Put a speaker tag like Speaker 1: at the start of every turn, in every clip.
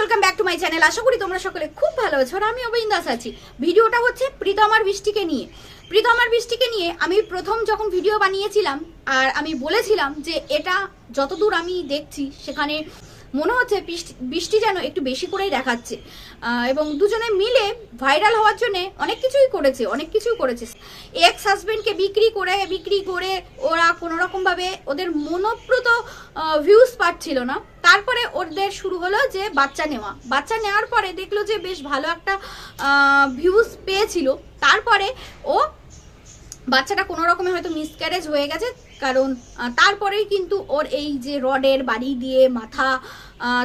Speaker 1: Welcome back to my channel আশা করি তোমরা সকলে খুব ভালো আছো আর আমি অবিন্দাস দাস আছি। ভিডিওটা হচ্ছে প্রীতমার বৃষ্টিকে নিয়ে। প্রীতমার বৃষ্টিকে নিয়ে আমি প্রথম যখন ভিডিও বানিয়েছিলাম আর আমি বলেছিলাম যে এটা যতদূর আমি দেখছি সেখানে মনে হচ্ছে বৃষ্টি- যেন একটু বেশি করেই দেখাচ্ছে। এবং দুজনে মিলে ভাইরাল হওয়ার জন্য অনেক কিছুই করেছে, অনেক কিছুই করেছে। এক্স হাজবেন্ডকে বিক্রি করে বিক্রি করে ওরা কোনো রকমভাবে ওদের মনোপ্রত ভিউজ পাচ্ছিল না। তারপরে ওদের শুরু হলো যে বাচ্চা নেওয়া। বাচ্চা নেওয়ার পরে দেখল যে বেশ ভালো একটা ভিউজ পেয়েছিল। তারপরে ও বাচ্চাটা কোনো রকমে হয়তো মিসক্যারেজ হয়ে গেছে, কারণ তারপরেই কিন্তু ওর এই যে রডের বাড়ি দিয়ে মাথা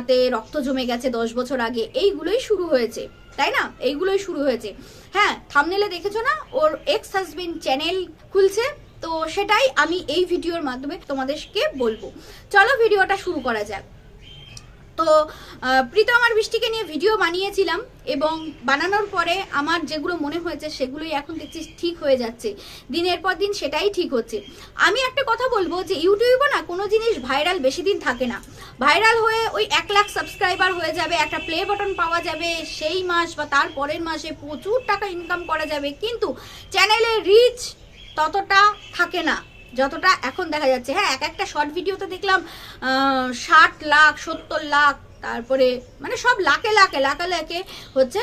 Speaker 1: তে রক্ত জমে গেছে দশ বছর আগে, এইগুলোই শুরু হয়েছে, তাই না? এইগুলোই শুরু হয়েছে। হ্যাঁ থামনেলে দেখেছ না? ওর এক্স হাজবেন্ড চ্যানেল খুলছে, তো সেটাই আমি এই ভিডিওর মাধ্যমে তোমাদেরকে বলব। চলো ভিডিওটা শুরু করা যাক। তো প্রীতম আর বৃষ্টিকে নিয়ে ভিডিও বানিয়েছিলাম এবং বানানোর পরে আমার যেগুলো মনে হয়েছে সেগুলোই এখন দেখছি ঠিক হয়ে যাচ্ছে। দিনের পর দিন সেটাই ঠিক হচ্ছে। আমি একটা কথা বলব যে ইউটিউবে না কোনো জিনিস ভাইরাল বেশি দিন থাকে না। ভাইরাল হয়ে ওই এক লাখ সাবস্ক্রাইবার হয়ে যাবে, একটা প্লে বাটন পাওয়া যাবে, সেই মাস বা তার পরের মাসে প্রচুর টাকা ইনকাম করা যাবে। কিন্তু চ্যানেলে রিচ ততটা থাকে না। যতটা এখন দেখা যাচ্ছে। হ্যাঁ এক একটা শর্ট ভিডিওতে দেখলাম ষাট লাখ, সত্তর লাখ, তারপরে মানে সব লাখে লাখে লাখে লাখে হচ্ছে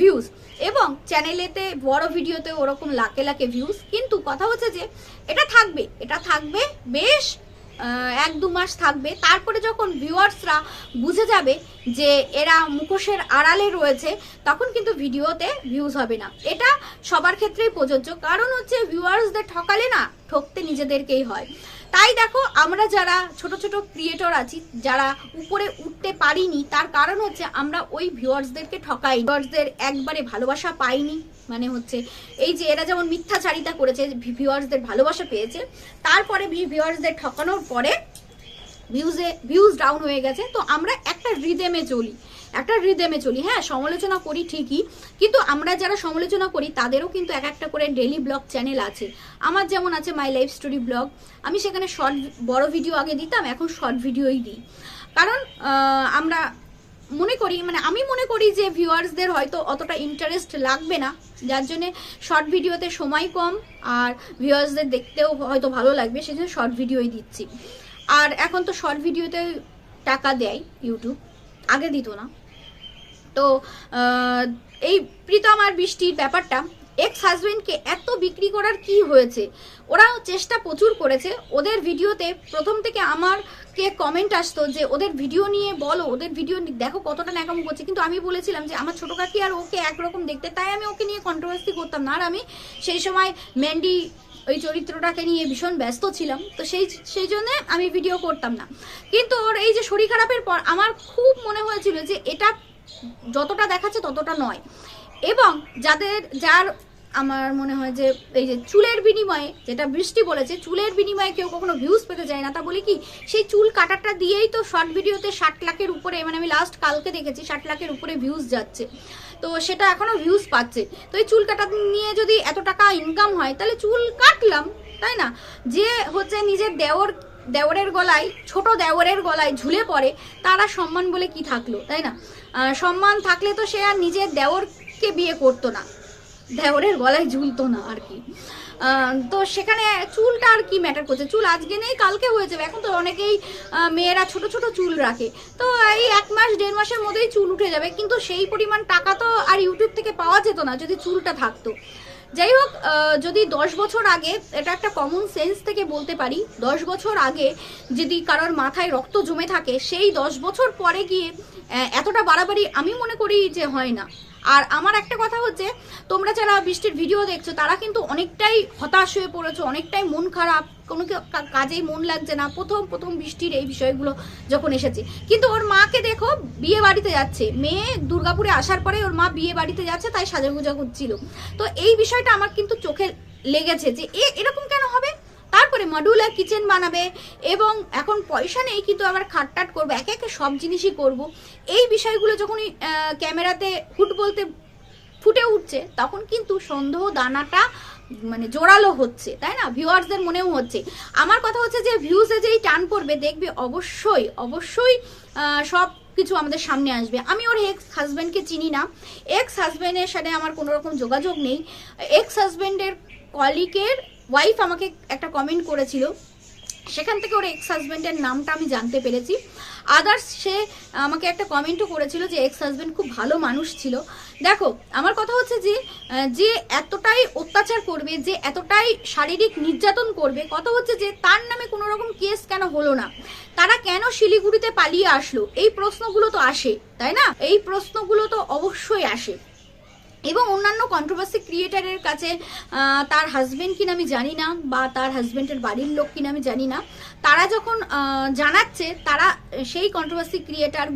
Speaker 1: ভিউজ এবং চ্যানেলেতে বড় ভিডিওতে ওরকম লাখে লাখে ভিউজ কিন্তু কথা হচ্ছে যে, এটা থাকবে এটা থাকবে বেশ এক দু মাস থাকবে। তারপরে যখন ভিউয়ার্সরা বুঝে যাবে যে এরা মুখোশের আড়ালে রয়েছে, তখন কিন্তু ভিডিওতে ভিউজ হবে না। এটা সবার ক্ষেত্রেই প্রযোজ্য। কারণ হচ্ছে ভিউয়ার্সদের ঠকালে না, ঠকতে নিজেদেরকেই হয়। তাই দেখো, আমরা যারা ছোট ছোট ক্রিয়েটর আছি, যারা উপরে উঠতে পারিনি, তার কারণ হচ্ছে আমরা ওই ভিউয়ার্সদেরকে ঠকাই। ভিউয়ার্সদের একবারে ভালোবাসা পাইনি মানে হচ্ছে এই যে এরা যেমন মিথ্যাচারিতা করেছে ভিউয়ার্সদের ভালোবাসা পেয়েছে, তারপরে ভিউয়ার্সদের ঠকানোর পরে ভিউজে ভিউজ ডাউন হয়ে গেছে। তো আমরা একটা রিদেমে চলি। একটা রিদেমে চলি। হ্যাঁ সমালোচনা করি ঠিকই, কিন্তু আমরা যারা সমালোচনা করি, তাদেরও কিন্তু এক একটা করে ডেলি ব্লগ চ্যানেল আছে। আমার যেমন আছে মাই লাইফ স্টোরি ব্লগ আমি সেখানে শর্ট বড় ভিডিও আগে দিতাম, এখন শর্ট ভিডিওই দিই। কারণ আমরা মনে করি মানে আমি মনে করি যে ভিউয়ার্সদের হয়তো অতটা ইন্টারেস্ট লাগবে না। যার জন্যে শর্ট ভিডিওতে সময় কম, আর ভিউয়ার্সদের দেখতেও হয়তো ভালো লাগবে, সেজন্য শর্ট ভিডিওই দিচ্ছি। আর এখন তো শর্ট ভিডিওতে টাকা দেয় ইউটিউব আগে দিত না। তো এই প্রীতম আর বৃষ্টির ব্যাপারটা এক্স হাজবেন্ডকে এত বিক্রি করার কি হয়েছে? ওরা চেষ্টা প্রচুর করেছে। ওদের ভিডিওতে প্রথম থেকে আমারকে কমেন্ট আসতো যে, ওদের ভিডিও নিয়ে বলো, ওদের ভিডিও দেখো কতটা ন্যাকাম করছে। কিন্তু আমি বলেছিলাম যে, আমার ছোট কাকি আর ওকে একরকম দেখতে, তাই আমি ওকে নিয়ে কন্ট্রোভার্সি করতাম। না, আর আমি সেই সময় ম্যান্ডি ওই চরিত্রটাকে নিয়ে ভীষণ ব্যস্ত ছিলাম। তো সেই সেই জন্যে আমি ভিডিও করতাম না। কিন্তু ওর এই যে শরীর খারাপের পর, আমার খুব মনে হয়েছিল যে, এটা যতটা দেখাচ্ছে ততটা নয়। এবং যাদের, যার আমার মনে হয় যে এই যে চুলের বিনিময়ে যেটা বৃষ্টি বলেছে, চুলের বিনিময়ে কেউ কখনো ভিউজ পেতে যায় না। তা বলি কি, সেই চুল কাটাটা দিয়েই তো শর্ট ভিডিওতে ষাট লাখের উপরে মানে আমি লাস্ট কালকে দেখেছি ষাট লাখের উপরে ভিউজ যাচ্ছে। তো সেটা এখনও ভিউজ পাচ্ছে। তো এই চুল কাটা নিয়ে যদি এত টাকা ইনকাম হয়, তাহলে চুল কাটলাম, তাই না? যে হচ্ছে নিজের দেওর, দেওরের গলায়, ছোট দেওরের গলায় ঝুলে পড়ে, তারা সম্মান বলে কি থাকল, তাই না? সম্মান থাকলে তো সে আর নিজের দেওরকে বিয়ে করতো না। দেওরের গলায় ঝুলতো না আর কি। তো সেখানে চুলটা আর কি ম্যাটার করছে? চুল আজকে নেই, কালকে হয়ে যাবে। এখন তো অনেকেই মেয়েরা ছোট ছোট চুল রাখে। তো এই এক মাস, দেড় মাসের মধ্যেই চুল উঠে যাবে। কিন্তু সেই পরিমাণ টাকা তো আর ইউটিউব থেকে পাওয়া যেত না, যদি চুলটা থাকতো। যাই হোক যদি দশ বছর আগে, এটা একটা কমন সেন্স থেকে বলতে পারি, দশ বছর আগে যদি কারোর মাথায় রক্ত জমে থাকে, সেই দশ বছর পরে গিয়ে এতটা বাড়াবাড়ি আমি মনে করি যে হয় না। আর আমার একটা কথা হচ্ছে, তোমরা যারা বৃষ্টির ভিডিও দেখছ, তারা কিন্তু অনেকটাই হতাশ হয়ে পড়েছো, অনেকটাই মন খারাপ, কোনো কাজেই মন লাগছে না। প্রথম প্রথম বৃষ্টির এই বিষয়গুলো যখন এসেছে। কিন্তু ওর মাকে দেখো, বিয়ে বাড়িতে যাচ্ছে। মেয়ে দুর্গাপুরে আসার পরে ওর মা বিয়ে বাড়িতে যাচ্ছে, তাই সাজাগুজা করছিল। তো এই বিষয়টা আমার কিন্তু চোখে লেগেছে যে এ, এরকম কেন হবে? তারপরে মডুলার কিচেন বানাবে এবং এখন পয়সা নেই, কিন্তু আবার খাটটাট করব। একে একে সব জিনিসই করব। এই বিষয়গুলো যখনই ক্যামেরাতে হুট বলতে ফুটে উঠছে, তখন কিন্তু সন্দেহ দানাটা মানে জোরালো হচ্ছে, তাই না? ভিউয়ার্সদের মনেও হচ্ছে। আমার কথা হচ্ছে যে ভিউজে যেই টান পড়বে, দেখবে অবশ্যই অবশ্যই সব কিছু আমাদের সামনে আসবে। আমি ওর এক্স হাজব্যান্ডকে চিনি না। এক্স হাজব্যান্ডের সাথে আমার কোনো রকম যোগাযোগ নেই। এক্স হাজব্যান্ডের কলিকের ওয়াইফ আমাকে একটা কমেন্ট করেছিল। সেখান থেকে ওর এক্স হাজব্যান্ডের নামটা আমি জানতে পেরেছি। আদার্স সে আমাকে একটা কমেন্টও করেছিল যে এক্স হাজব্যান্ড খুব ভালো মানুষ ছিল। দেখো, আমার কথা হচ্ছে যে যে এতটাই অত্যাচার করবে, যে এতটাই শারীরিক নির্যাতন করবে, কথা হচ্ছে যে তার নামে কোনো রকম কেস কেন হলো না? তারা কেন শিলিগুড়িতে পালিয়ে আসলো? এই প্রশ্নগুলো তো আসে, তাই না? এই প্রশ্নগুলো তো অবশ্যই আসে। এবং অন্যান্য কন্ট্রোভার্সি ক্রিয়েটারের কাছে তার হাজবেন্ড কিনা আমি জানি না, বা তার হাজব্যান্ডের বাড়ির লোক কিনা আমি জানি না। তারা যখন জানাচ্ছে, তারা সেই কন্ট্রোভার্সি ক্রিয়েটার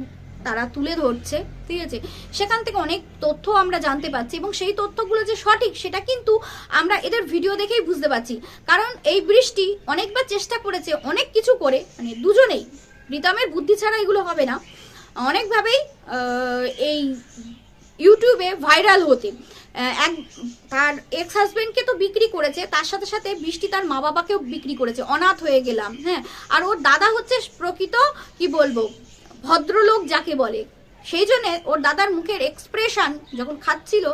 Speaker 1: তারা তুলে ধরছে, ঠিক আছে? সেখান থেকে অনেক তথ্য আমরা জানতে পারছি এবং সেই তথ্যগুলো যে সঠিক, সেটা কিন্তু আমরা এদের ভিডিও দেখেই বুঝতে পারছি। কারণ এই বৃষ্টি অনেকবার চেষ্টা করেছে, অনেক কিছু করে মানে দুজনেই। রিতমের বুদ্ধি ছাড়া এগুলো হবে না। অনেকভাবেই এই ইউটিউবে ভাইরাল হতে। এক তার এক্স হাজবেন্ডকে তো বিক্রি করেছে, তার সাথে সাথে বৃষ্টি তার মা বাবাকেও বিক্রি করেছে, অনাথ হয়ে গেলাম হ্যাঁ। আর ওর দাদা হচ্ছে প্রকৃত, কি বলব, ভদ্রলোক যাকে বলে। সেই জন্যে ওর দাদার মুখের এক্সপ্রেশন যখন খাচ্ছিল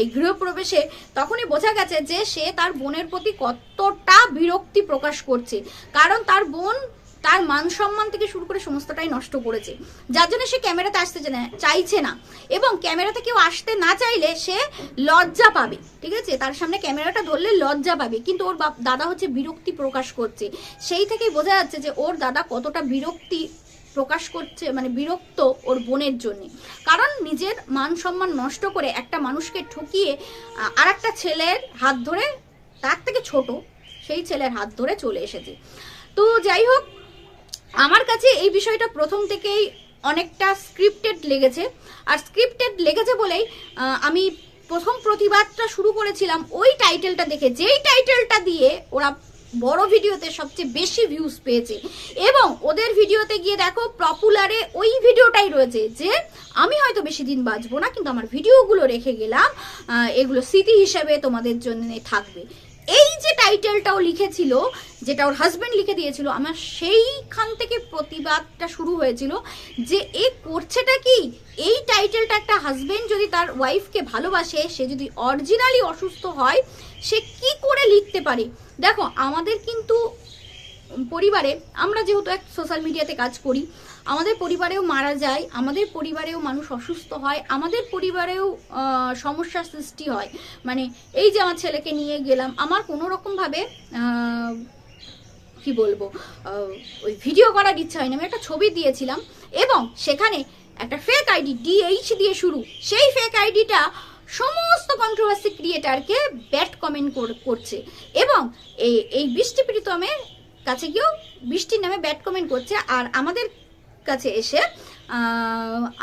Speaker 1: এই গৃহপ্রবেশে, তখনই বোঝা গেছে যে সে তার বোনের প্রতি কতটা বিরক্তি প্রকাশ করছে। কারণ তার বোন তার মান সম্মান থেকে শুরু করে সমস্তটাই নষ্ট করেছে। যার জন্য সে ক্যামেরাতে আসতে চাইছে না। এবং ক্যামেরাতে কেউ আসতে না চাইলে সে লজ্জা পাবে। ঠিক আছে? তার সামনে ক্যামেরাটা ধরলে লজ্জা পাবে। কিন্তু ওর বাপ দাদা হচ্ছে বিরক্তি প্রকাশ করছে। সেই থেকেই বোঝা যাচ্ছে যে ওর দাদা কতটা বিরক্তি প্রকাশ করছে মানে বিরক্ত ওর বোনের জন্য। কারণ নিজের মান সম্মান নষ্ট করে একটা মানুষকে ঠকিয়ে আর একটা ছেলের হাত ধরে, তার থেকে ছোট সেই ছেলের হাত ধরে চলে এসেছে। তো যাই হোক আমার কাছে এই বিষয়টা প্রথম থেকেই অনেকটা স্ক্রিপ্টেড লেগেছে। আর স্ক্রিপ্টেড লেগেছে বলেই আমি প্রথম প্রতিবাদটা শুরু করেছিলাম ওই টাইটেলটা দেখে, যেই টাইটেলটা দিয়ে ওরা বড় ভিডিওতে সবচেয়ে বেশি ভিউজ পেয়েছে। এবং ওদের ভিডিওতে গিয়ে দেখো পপুলারে ওই ভিডিওটাই রয়েছে যে, আমি হয়তো বেশি দিন বাঁচবো না, কিন্তু আমার ভিডিওগুলো রেখে গেলাম এগুলো স্মৃতি হিসেবে তোমাদের জন্য থাকবে। এই যে টাইটেলটাও লিখেছিল, যেটা ওর হাজব্যান্ড লিখে দিয়েছিল, আমার সেইখান থেকে প্রতিবাদটা শুরু হয়েছিল যে এ করছেটা কি? এই টাইটেলটা একটা হাজব্যান্ড যদি তার ওয়াইফকে ভালোবাসে, সে যদি অরিজিনালি অসুস্থ হয়, সে কি করে লিখতে পারে? দেখো, আমাদের কিন্তু পরিবারে আমরা যেহেতু এক সোশ্যাল মিডিয়াতে কাজ করি আমাদের পরিবারেও মারা যায়, আমাদের পরিবারেও মানুষ অসুস্থ হয়, আমাদের পরিবারেও সমস্যার সৃষ্টি হয়। মানে এই যে আমার ছেলেকে নিয়ে গেলাম, আমার কোনো রকমভাবে কি বলব ওই ভিডিও করার ইচ্ছা হয়নি। আমি একটা ছবি দিয়েছিলাম এবং সেখানে একটা ফেক আইডি ডিএইচ দিয়ে শুরু। সেই ফেক আইডিটা সমস্ত কন্ট্রোভার্সি ক্রিয়েটারকে ব্যাড কমেন্ট করছে এবং এই এই বৃষ্টি প্রীতমের কাছে গিয়েও বৃষ্টির নামে ব্যাড কমেন্ট করছে। আর আমাদের কাছে এসে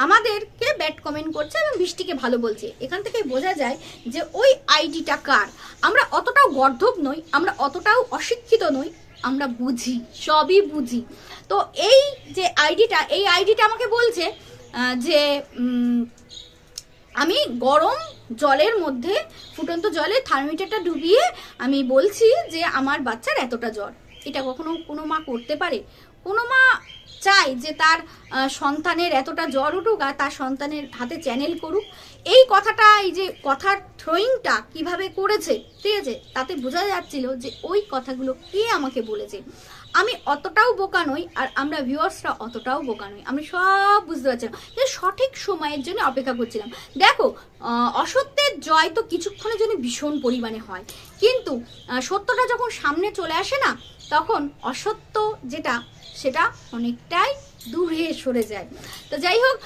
Speaker 1: আমাদেরকে ব্যাড কমেন্ট করছে এবং বৃষ্টিকে ভালো বলছে। এখান থেকে বোঝা যায় যে ওই আইডিটা কার? আমরা অতটাও গর্ধব নই, আমরা অতটাও অশিক্ষিত নই, আমরা বুঝি, সবই বুঝি। তো এই যে আইডিটা, এই আইডিটা আমাকে বলছে যে আমি গরম জলের মধ্যে, ফুটন্ত জলে থার্মিটারটা ডুবিয়ে আমি বলছি যে আমার বাচ্চার এতটা জ্বর। এটা কখনো কোনো মা করতে পারে? কোনো মা চায় যে তার সন্তানের এতটা জ্বর উঠুক আর তার সন্তানের হাতে চ্যানেল করুক। এই কথাটা, এই যে কথার থ্রোয়িংটা কীভাবে করেছে, ঠিক আছে? তাতে বোঝা যাচ্ছিল যে ওই কথাগুলো কে আমাকে বলেছে। আমি অতটাও বোকা নই আর আমরা ভিউয়ার্সরা অতটাও বোকা নই। আমি সব বুঝতে পারছিলাম। যে সঠিক সময়ের জন্য অপেক্ষা করছিলাম। দেখো অসত্যের জয় তো কিছুক্ষণের জন্য ভীষণ পরিমাণে হয়। কিন্তু সত্যটা যখন সামনে চলে আসে না, তখন অসত্য যেটা সেটা অনেকটাই দূরে সরে যায়। তো যাই হোক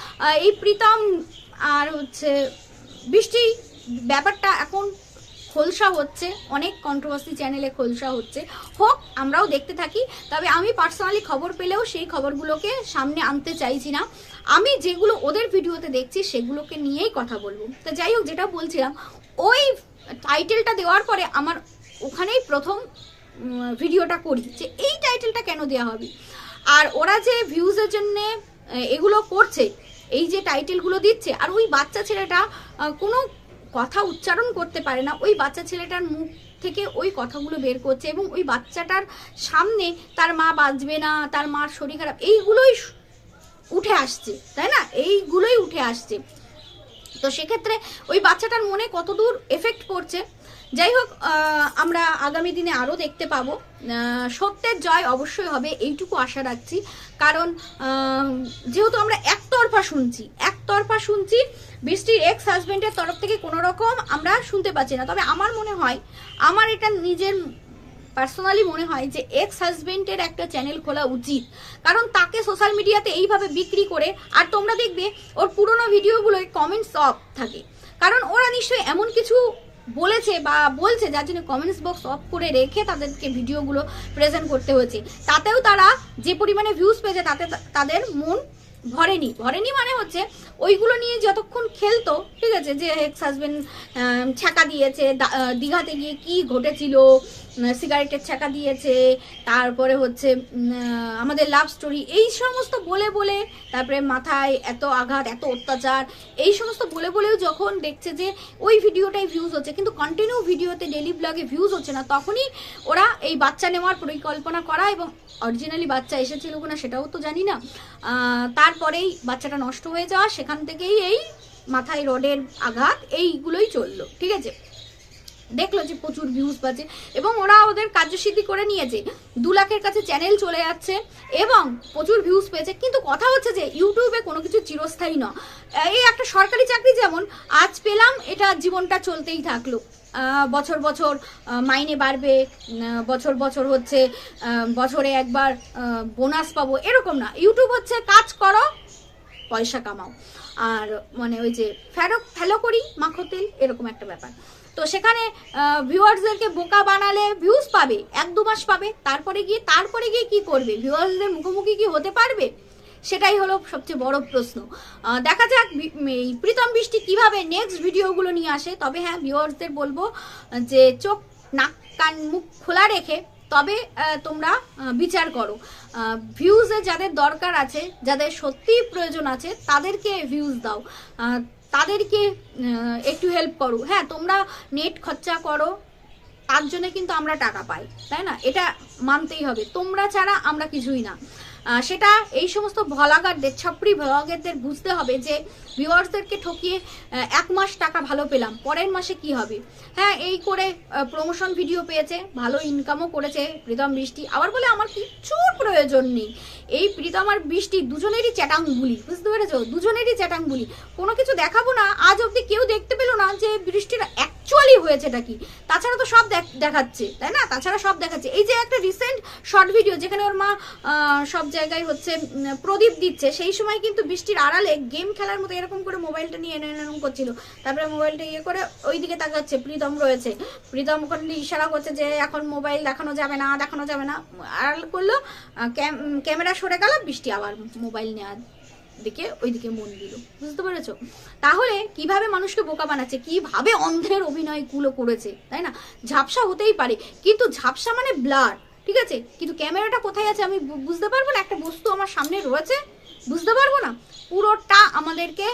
Speaker 1: এই প্রীতম আর হচ্ছে বৃষ্টি ব্যাপারটা এখন খোলসা হচ্ছে, অনেক কন্ট্রোভার্সি চ্যানেলে খোলসা হচ্ছে। হোক, আমরাও দেখতে থাকি, তবে আমি পার্সোনালি খবর পেলেও সেই খবরগুলোকে সামনে আনতে চাইছি না। আমি যেগুলো ওদের ভিডিওতে দেখছি, সেগুলোকে নিয়েই কথা বলব। তো যাই হোক, যেটা বলছিলাম, ওই টাইটেলটা দেওয়ার পরে আমার ওখানেই প্রথম ভিডিওটা করি যে, এই টাইটেলটা কেন দেওয়া হবে? আর ওরা যে ভিউজের জন্য এগুলো করছে, এই যে টাইটেলগুলো দিচ্ছে, আর ওই বাচ্চা ছেলেটা কোনো কথা উচ্চারণ করতে পারে না, ওই বাচ্চা ছেলেটার মুখ থেকে ওই কথাগুলো বের করছে এবং ওই বাচ্চাটার সামনে তার মা বাঁচবে না, তার মার শরীর খারাপ, এইগুলোই উঠে আসছে, তাই না? এইগুলোই উঠে আসছে। তো সেক্ষেত্রে ওই বাচ্চাটার মনে কতদূর এফেক্ট পড়ছে? যাই হোক আমরা আগামী দিনে আরও দেখতে পাবো। সত্যের জয় অবশ্যই হবে, এইটুকু আশা রাখছি। কারণ যেহেতু আমরা একতরফা শুনছি একতরফা শুনছি, বৃষ্টির এক্স হাজবেন্ডের তরফ থেকে কোনো রকম আমরা শুনতে পাচ্ছি না। তবে আমার মনে হয়, আমার এটা নিজের পার্সোনালি মনে হয় যে এক্স হাজবেন্ডের একটা চ্যানেল খোলা উচিত। কারণ তাকে সোশ্যাল মিডিয়াতে এইভাবে বিক্রি করে, আর তোমরা দেখবে ওর পুরোনো ভিডিওগুলোয় কমেন্টস অফ থাকে। কারণ ওরা নিশ্চয়ই এমন কিছু বলেছে বা বলছে, যার জন্য কমেন্টস বক্স অফ করে রেখে তাদেরকে ভিডিওগুলো প্রেজেন্ট করতে হয়েছে। তাতেও তারা যে পরিমাণে ভিউজ পেয়েছে, তাতে তাদের মন ভরেনি। ভরেনি মানে হচ্ছে ওইগুলো নিয়ে যতক্ষণ খেলতো, ঠিক আছে, যে এক্স হাজবেন্ড ছাকা দিয়েছে দীঘাতে গিয়ে কি ঘটেছিল সিগারেটের ছাকা দিয়েছে, তারপরে হচ্ছে আমাদের লাভ স্টোরি এই সমস্ত বলে বলে, তারপরে মাথায় এত আঘাত, এত অত্যাচার, এই সমস্ত বলে বলেও যখন দেখছে যে ওই ভিডিওটাই ভিউজ হচ্ছে, কিন্তু কন্টিনিউ ভিডিওতে ডেলি ব্লগে ভিউজ হচ্ছে না, তখনই ওরা এই বাচ্চা নেওয়ার পরিকল্পনা করা এবং অরিজিনালি বাচ্চা এসেছিল কিনা সেটাও তো জানি না। তারপরেই বাচ্চাটা নষ্ট হয়ে যাওয়া, সেখান থেকেই এই মাথায় রডের আঘাত, এইগুলোই চলল, ঠিক আছে? দেখল যে প্রচুর ভিউজ পাচ্ছে এবং ওরা ওদের কার্যসিদ্ধি করে নিয়েছে। দু লাখের কাছে চ্যানেল চলে যাচ্ছে এবং প্রচুর ভিউজ পেয়েছে, কিন্তু কথা হচ্ছে যে ইউটিউবে কোনো কিছু চিরস্থায়ী নয়। এই একটা সরকারি চাকরি যেমন, আজ পেলাম, এটা জীবনটা চলতেই থাকল। বছর বছর মাইনে বাড়বে বছর বছর হচ্ছে বছরে একবার বোনাস পাবো, এরকম না। ইউটিউব হচ্ছে কাজ করো, পয়সা কামাও। আর মানে ওই যে ফেরো ফেলো করি, মাখো তেল, এরকম একটা ব্যাপার। তো সেখানে ভিউয়ার্সদেরকে বোকা বানালে ভিউজ পাবে, এক দু মাস পাবে, তারপরে গিয়ে তারপরে গিয়ে কি করবে? ভিউয়ার্সদের মুখোমুখি কি হতে পারবে? সেটাই হলো সবচেয়ে বড় প্রশ্ন। দেখা যাক এই প্রীতম বৃষ্টি কীভাবে নেক্সট ভিডিওগুলো নিয়ে আসে। তবে হ্যাঁ ভিউয়ার্সদের বলব যে চোখ, নাক, কান, মুখ খোলা রেখে তবে তোমরা বিচার করো। ভিউজে যাদের দরকার আছে, যাদের সত্যিই প্রয়োজন আছে, তাদেরকে ভিউজ দাও। তাদেরকে একটু হেল্প করো। হ্যাঁ তোমরা নেট খরচা করো, তার জন্য কিন্তু আমরা টাকা পাই, তাই না? এটা মানতেই হবে। তোমরা ছাড়া আমরা কিছুই না। সেটা এই সমস্ত ভ্লগারদের ছাপড়ি ভ্লগারদের বুঝতে হবে যে ভিউয়ার্সদেরকে ঠকিয়ে এক মাস টাকা ভালো পেলাম, পরের মাসে কি হবে? হ্যাঁ এই করে প্রমোশন ভিডিও পেয়েছে, ভালো ইনকামও করেছে প্রীতম বৃষ্টি। আবার বলে আমার কিচ্ছুর প্রয়োজন নেই। এই প্রীতম আর বৃষ্টি দুজনেরই চ্যাটাং বুলি বুঝতে পেরেছ? দুজনেরই চ্যাটাং বুলি কোনো কিছু দেখাবো না, আজ অবধি কেউ দেখতে পেল না যে বৃষ্টির অ্যাকচুয়ালি হয়েছে এটা কি? তাছাড়া তো সব দেখাচ্ছে, তাই না? তাছাড়া সব দেখাচ্ছে। এই যে একটা রিসেন্ট শর্ট ভিডিও যেখানে ওর মা সব জায়গায় হচ্ছে প্রদীপ দিচ্ছে, সেই সময় কিন্তু বৃষ্টির আড়ালে গেম খেলার মতো এরকম করে মোবাইলটা নিয়ে এনে এরকম করছিল। তারপরে মোবাইলটা ইয়ে করে ওই দিকে তাকাচ্ছে, প্রীতম রয়েছে। প্রীতম ওখানে ইশারা করছে যে এখন মোবাইল দেখানো যাবে না, দেখানো যাবে না। আড়াল করল ক্যাম- ক্যামেরা সরে গেল, বৃষ্টি আবার মোবাইল নেওয়ার দিকে, ওইদিকে মন দিল। বুঝতে পেরেছ? তাহলে কীভাবে মানুষকে বোকা বানাচ্ছে? কীভাবে অন্ধের অভিনয়গুলো করেছে? তাই না? ঝাপসা হতেই পারে। কিন্তু ঝাপসা মানে ব্লার, ঠিক আছে? কিন্তু ক্যামেরাটা কোথায় আছে আমি বুঝতে পারব না। একটা বস্তু আমার সামনে রয়েছে। বুঝতে পারব না? পুরোটা আমাদেরকে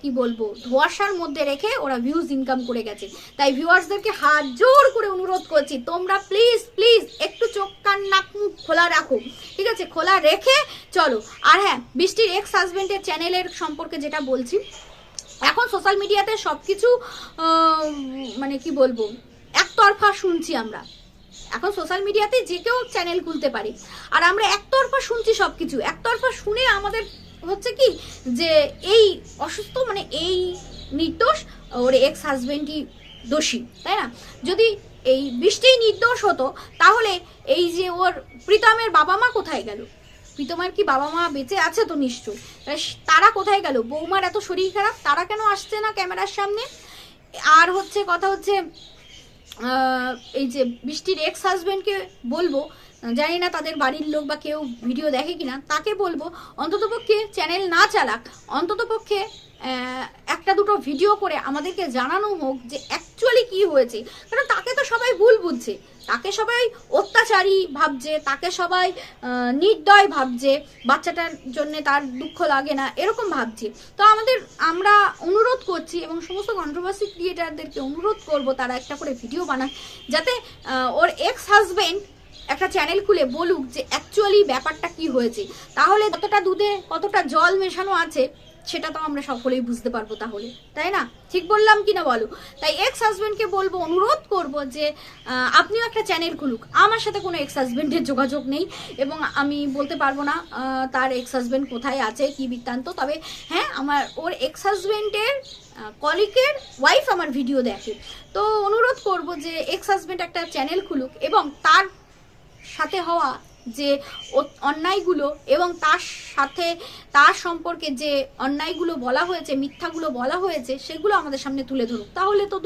Speaker 1: কি বলব, ধোয়াশার মধ্যে রেখে ওরা ভিউজ ইনকাম করে গেছে। তাই ভিউয়ার্সদেরকে হাত জোর করে অনুরোধ করছি, তোমরা প্লিজ প্লিজ একটু চোখ, কান, নাক, মুখ খোলা রাখো, ঠিক আছে? খোলা রেখে চলো। আর হ্যাঁ বৃষ্টির এক্স হাজবেন্ডের চ্যানেলের সম্পর্কে যেটা বলছি, এখন সোশ্যাল মিডিয়াতে সব কিছু মানে কি বলব, একতরফা শুনছি আমরা। এখন সোশ্যাল মিডিয়াতে যে কেউ চ্যানেল খুলতে পারে। আর আমরা একতরফা শুনছি সব কিছু একতরফা শুনে আমাদের হচ্ছে কি যে এই অসুস্থ মানে এই নির্দোষ, ওর এক্স হাজবেন্ডই দোষী, তাই না? যদি এই বৃষ্টি নির্দোষ হতো, তাহলে এই যে ওর প্রীতমের বাবা মা কোথায় গেল? প্রীতমের কি বাবা মা বেঁচে আছে তো নিশ্চয় তারা কোথায় গেল? বৌমার এত শরীর খারাপ, তারা কেন আসছে না ক্যামেরার সামনে? আর হচ্ছে কথা হচ্ছে এই যে বৃষ্টির এক্স হাজবেন্ডকে বলব জানি না তাদের বাড়ির লোক বা কেউ ভিডিও দেখে কিনা, তাকে বলব অন্ততপক্ষে চ্যানেল না চালাক, অন্ততপক্ষে একটা দুটো ভিডিও করে আমাদেরকে জানানো হোক যে অ্যাকচুয়ালি কি হয়েছে। কারণ তাকে তো সবাই ভুল বুঝছে, তাকে সবাই অত্যাচারী ভাবছে, তাকে সবাই নির্দয় ভাবছে, বাচ্চাটার জন্য তার দুঃখ লাগে না, এরকম ভাবছে। তো আমাদের, আমরা অনুরোধ করছি এবং সমস্ত কন্ট্রোভার্সি ক্রিয়েটারদেরকে অনুরোধ করব তারা একটা করে ভিডিও বানাক, যাতে ওর এক্স হাজবেন্ড একটা চ্যানেল খুলে বলুক যে অ্যাকচুয়ালি ব্যাপারটা কি হয়েছে। তাহলে কতটা দুধে, কতটা জল মেশানো আছে, সেটা তো আমরা সকলেই বুঝতে পারব তাহলে। তাই না? ঠিক বললাম কি না বলো? তাই এক্স হাজবেন্ডকে বলব, অনুরোধ করব যে আপনিও একটা চ্যানেল খুলুক। আমার সাথে কোনো এক্স হাজবেন্ডের যোগাযোগ নেই এবং আমি বলতে পারব না তার এক্স হাজবেন্ড কোথায় আছে, কি বৃত্তান্ত। তবে হ্যাঁ আমার, ওর এক্স হাজবেন্ডের কলিকের ওয়াইফ আমার ভিডিও দেখে। তো অনুরোধ করব যে এক্স হাজবেন্ড একটা চ্যানেল খুলুক এবং তার সাথে হওয়া যে অন্যায়গুলো এবং তার সাথে, তার সম্পর্কে যে অন্যায়গুলো বলা হয়েছে, মিথ্যাগুলো বলা হয়েছে, সেগুলো আমাদের সামনে তুলে ধরুক। তাহলে তো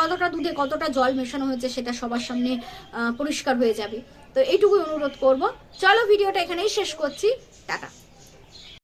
Speaker 1: কতটা দুধে কতটা জল মেশানো হয়েছে সেটা সবার সামনে পরিষ্কার হয়ে যাবে। তো এইটুকুই অনুরোধ করব। চলো ভিডিওটা এখানেই শেষ করছি। টাটা।